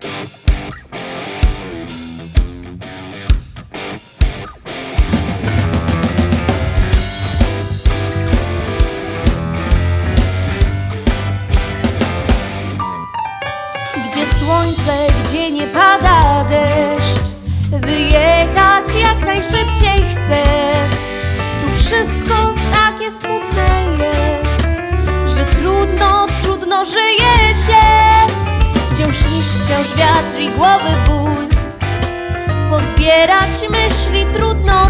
Gdzie słońce, gdzie nie pada deszcz Wyjechać jak najszybciej chcę. Tu wszystko takie smutne jest Że trudno, trudno żyje wciąż wiatr i głowy ból. Pozbierać myśli trudno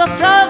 gotowy